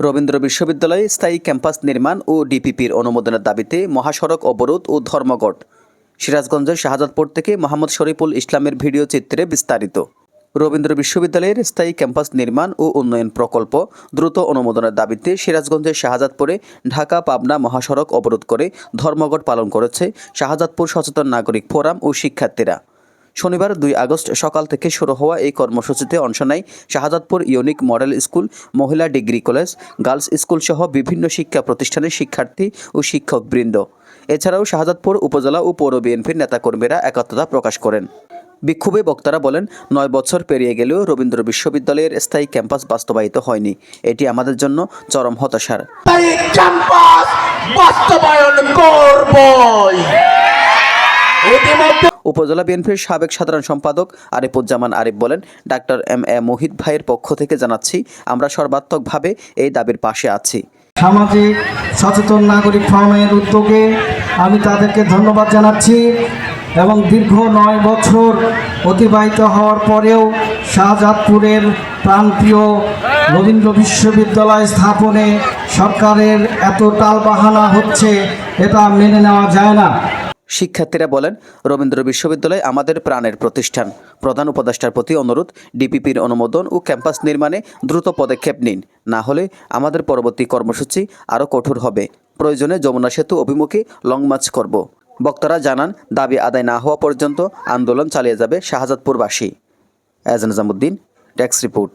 রবীন্দ্র বিশ্ববিদ্যালয়ে স্থায়ী ক্যাম্পাস নির্মাণ ও ডিপিপির অনুমোদনের দাবিতে মহাসড়ক অবরোধ ও ধর্মঘট। সিরাজগঞ্জের শাহজাদপুর থেকে মোহাম্মদ শরীফুল ইসলামের ভিডিও চিত্রে বিস্তারিত। রবীন্দ্র বিশ্ববিদ্যালয়ের স্থায়ী ক্যাম্পাস নির্মাণ ও উন্নয়ন প্রকল্প দ্রুত অনুমোদনের দাবিতে সিরাজগঞ্জের শাহজাদপুরে ঢাকা, পাবনা মহাসড়ক অবরোধ করে ধর্মঘট পালন করেছে শাহজাদপুর সচেতন নাগরিক ফোরাম ও শিক্ষার্থীরা। শনিবার দুই আগস্ট সকাল থেকে শুরু হওয়া এই কর্মসূচিতে অংশ নেয় শাহজাদপুর ইউনিক মডেল স্কুল, মহিলা ডিগ্রি কলেজ, গার্লস স্কুল সহ বিভিন্ন শিক্ষা প্রতিষ্ঠানের শিক্ষার্থী ও শিক্ষকবৃন্দ। এছাড়াও শাহজাদপুর উপজেলা ও পৌর বিএনপির নেতাকর্মীরা একাত্মতা প্রকাশ করেন। বিক্ষোভে বক্তারা বলেন, নয় বছর পেরিয়ে গেলেও রবীন্দ্র বিশ্ববিদ্যালয়ের স্থায়ী ক্যাম্পাস বাস্তবায়িত হয়নি। এটি আমাদের জন্য চরম হতাশার। বাস্তবায়ন উপজেলা বিএনপির সাবেক সাধারণ সম্পাদক আরিফুজ্জামান আরিফ বলেন, ডাক্তার এম এ মোহিত ভাইয়ের পক্ষ থেকে জানাচ্ছি, আমরা সর্বাত্মকভাবে এই দাবির পাশে আছি। সামাজিক সচেতন নাগরিক ফোরামের উদ্যোগে আমি তাদেরকে ধন্যবাদ জানাচ্ছি এবং দীর্ঘ নয় বছর অতিবাহিত হওয়ার পরেও শাহজাদপুরের প্রাণপ্রিয় রবীন্দ্র বিশ্ববিদ্যালয় স্থাপনে সরকারের এত টালবাহানা হচ্ছে, এটা মেনে নেওয়া যায় না। শিক্ষার্থীরা বলেন, রবীন্দ্র বিশ্ববিদ্যালয় আমাদের প্রাণের প্রতিষ্ঠান। প্রধান উপদেষ্টার প্রতি অনুরোধ, ডিপিপির অনুমোদন ও ক্যাম্পাস নির্মাণে দ্রুত পদক্ষেপ নিন। না হলে আমাদের পরবর্তী কর্মসূচি আরও কঠোর হবে। প্রয়োজনে যমুনা সেতু অভিমুখে লং মার্চ করব। বক্তারা জানান, দাবি আদায় না হওয়া পর্যন্ত আন্দোলন চালিয়ে যাবে শাহজাদপুরবাসী। এজ নিজামুদ্দিন ট্যাক্স রিপোর্ট।